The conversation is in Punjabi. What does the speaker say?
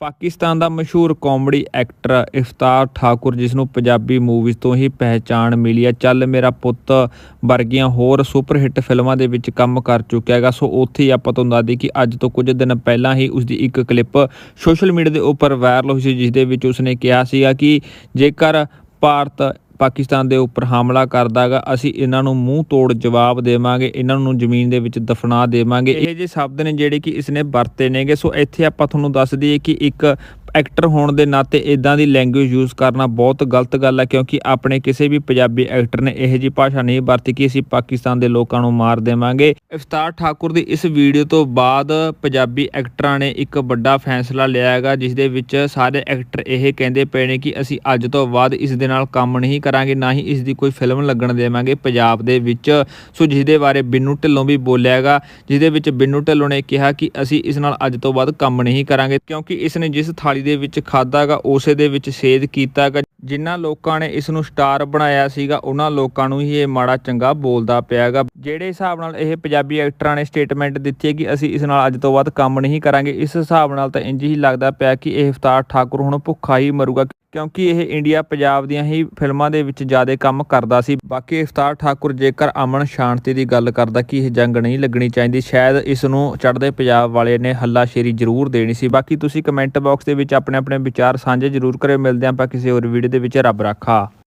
ਪਾਕਿਸਤਾਨ ਦਾ ਮਸ਼ਹੂਰ ਕਾਮੇਡੀ ਐਕਟਰ ਇਫਤਾਰ ਠਾਕੁਰ, ਜਿਸ ਨੂੰ ਪੰਜਾਬੀ ਮੂਵੀਜ਼ ਤੋਂ ਹੀ ਪਹਿਚਾਣ ਮਿਲੀ ਹੈ। ਚੱਲ ਮੇਰਾ ਪੁੱਤ ਵਰਗੀਆਂ ਹੋਰ ਸੁਪਰ ਹਿੱਟ ਫਿਲਮਾਂ ਦੇ ਵਿੱਚ ਕੰਮ ਕਰ ਚੁੱਕਿਆ ਹੈਗਾ। ਸੋ ਉੱਥੇ ਹੀ ਆਪਾਂ ਤੁਹਾਨੂੰ ਦੱਸ ਦਈਏ ਕਿ ਅੱਜ ਤੋਂ ਕੁਝ ਦਿਨ ਪਹਿਲਾਂ ਹੀ ਉਸ ਦੀ ਇੱਕ ਕਲਿੱਪ ਸੋਸ਼ਲ ਮੀਡੀਆ ਦੇ ਉੱਪਰ ਵਾਇਰਲ ਹੋਈ ਸੀ ਜਿਸ ਦੇ ਵਿੱਚ ਉਸਨੇ ਕਿਹਾ ਸੀਗਾ ਕਿ ਜੇਕਰ ਭਾਰਤ ਪਾਕਿਸਤਾਨ ਦੇ ਉੱਪਰ ਹਮਲਾ ਕਰਦਾਗਾ, ਅਸੀਂ ਇਹਨਾਂ ਨੂੰ ਮੂੰਹ ਤੋੜ ਜਵਾਬ ਦੇਵਾਂਗੇ, ਇਹਨਾਂ ਨੂੰ ਜ਼ਮੀਨ ਦੇ ਵਿੱਚ ਦਫਨਾ ਦੇਵਾਂਗੇ। ਇਹ ਜਿਹੇ ਸ਼ਬਦ ਨੇ ਜਿਹੜੇ ਕਿ ਇਸਨੇ ਵਰਤੇ ਨੇਗੇ। ਸੋ ਇੱਥੇ ਆਪਾਂ ਤੁਹਾਨੂੰ ਦੱਸ ਦਈਏ ਕਿ ਇੱਕ ਐਕਟਰ ਹੋਣ ਦੇ ਨਾਤੇ ਇਦਾਂ ਦੀ ਲੈਂਗੁਏਜ ਯੂਜ਼ ਕਰਨਾ ਬਹੁਤ ਗਲਤ ਗੱਲ ਹੈ ਕਿਉਂਕਿ ਆਪਣੇ ਕਿਸੇ ਵੀ ਪੰਜਾਬੀ ਐਕਟਰ ਨੇ ਇਹੋ ਜੀ ਭਾਸ਼ਾ ਨਹੀਂ ਵਰਤੀ ਕਿ ਅਸੀਂ ਪਾਕਿਸਤਾਨ ਦੇ ਲੋਕਾਂ ਨੂੰ ਮਾਰ ਦੇਵਾਂਗੇ। ਇਫਤਾਰ ਠਾਕੁਰ ਦੀ ਇਸ ਵੀਡੀਓ ਤੋਂ ਬਾਅਦ ਪੰਜਾਬੀ ਐਕਟਰਾਂ ਨੇ ਇੱਕ ਵੱਡਾ ਫੈਸਲਾ ਲਿਆ ਹੈਗਾ ਜਿਸ ਦੇ ਵਿੱਚ ਸਾਰੇ ਐਕਟਰ ਇਹ ਕਹਿੰਦੇ ਪਏ ਨੇ ਕਿ ਅਸੀਂ ਅੱਜ ਤੋਂ ਬਾਅਦ ਇਸ ਦੇ ਨਾਲ ਕੰਮ ਨਹੀਂ ਕਰਾਂਗੇ, ਨਾ ਹੀ ਇਸ ਦੀ ਕੋਈ ਫਿਲਮ ਲੱਗਣ ਦੇਵਾਂਗੇ ਪੰਜਾਬ ਦੇ ਵਿੱਚ। ਸੋ ਜਿਸ ਦੇ ਬਾਰੇ ਬਿੰਨੂ ਢਿੱਲੋਂ ਵੀ ਬੋਲਿਆ ਹੈਗਾ ਜਿਸ ਦੇ ਵਿੱਚ ਬਿੰਨੂ ਢਿੱਲੋਂ ਨੇ ਕਿਹਾ ਕਿ ਅਸੀਂ ਇਸ ਨਾਲ ਅੱਜ ਤੋਂ ਬਾਅਦ ਕੰਮ ਨਹੀਂ ਕਰਾਂਗੇ, ਕਿਉਂਕਿ ਇਸ ਨੇ ਜਿਸ ਥਾਲੀ ਦੇ ਵਿੱਚ ਖਾਦਾ ਹੈਗਾ ਉਸੇ ਦੇ ਵਿੱਚ ਸੇਧ ਕੀਤਾ ਹੈਗਾ ਜਿਨ੍ਹਾਂ ਲੋਕਾਂ ਨੇ ਇਸ ਨੂੰ ਸਟਾਰ ਬਣਾਇਆ ਸੀਗਾ, ਉਹਨਾਂ ਲੋਕਾਂ ਨੂੰ ਹੀ ਇਹ ਮਾੜਾ ਚੰਗਾ ਬੋਲਦਾ ਪਿਆ ਹੈਗਾ ਜਿਹੜੇ ਹਿਸਾਬ ਨਾਲ ਇਹ ਪੰਜਾਬੀ ਐਕਟਰਾਂ ਨੇ ਸਟੇਟਮੈਂਟ ਦਿੱਤੀ ਹੈ ਕਿ ਅਸੀਂ ਇਸ ਨਾਲ ਅੱਜ ਤੋਂ ਬਾਅਦ ਕੰਮ ਨਹੀਂ ਕਰਾਂਗੇ, ਇਸ ਹਿਸਾਬ ਨਾਲ ਤਾਂ ਇੰਜ ਹੀ ਲੱਗਦਾ ਪਿਆ ਕਿ ਇਹ ਇਫਤਾਰ ਠਾਕੁਰ ਹੁਣ ਭੁੱਖਾ ਹੀ ਮਰੂਗਾ, ਕਿਉਂਕਿ ਇਹ ਇੰਡੀਆ ਪੰਜਾਬ ਦੀਆਂ ਹੀ ਫਿਲਮਾਂ ਦੇ ਵਿੱਚ ਜ਼ਿਆਦਾ ਕੰਮ ਕਰਦਾ ਸੀ। ਬਾਕੀ ਇਫਤਾਰ ਠਾਕੁਰ ਜੇਕਰ ਅਮਨ ਸ਼ਾਂਤੀ ਦੀ ਗੱਲ ਕਰਦਾ ਕਿ ਇਹ ਜੰਗ ਨਹੀਂ ਲੱਗਣੀ ਚਾਹੀਦੀ, ਸ਼ਾਇਦ ਇਸ ਨੂੰ ਚੜ੍ਹਦੇ ਪੰਜਾਬ ਵਾਲੇ ਨੇ ਹੱਲਾਸ਼ੇਰੀ ਜ਼ਰੂਰ ਦੇਣੀ ਸੀ। ਬਾਕੀ ਤੁਸੀਂ ਕਮੈਂਟ ਬਾਕਸ ਦੇ ਵਿੱਚ ਆਪਣੇ ਆਪਣੇ ਵਿਚਾਰ ਸਾਂਝੇ ਜ਼ਰੂਰ ਕਰਿਓ, ਮਿਲਦੇ ਹਾਂ ਆਪਾਂ ਕਿਸੇ ਹੋਰ ਵੀਡੀਓ ਦੇ ਵਿੱਚ, ਰੱਬ ਰਾਖਾ।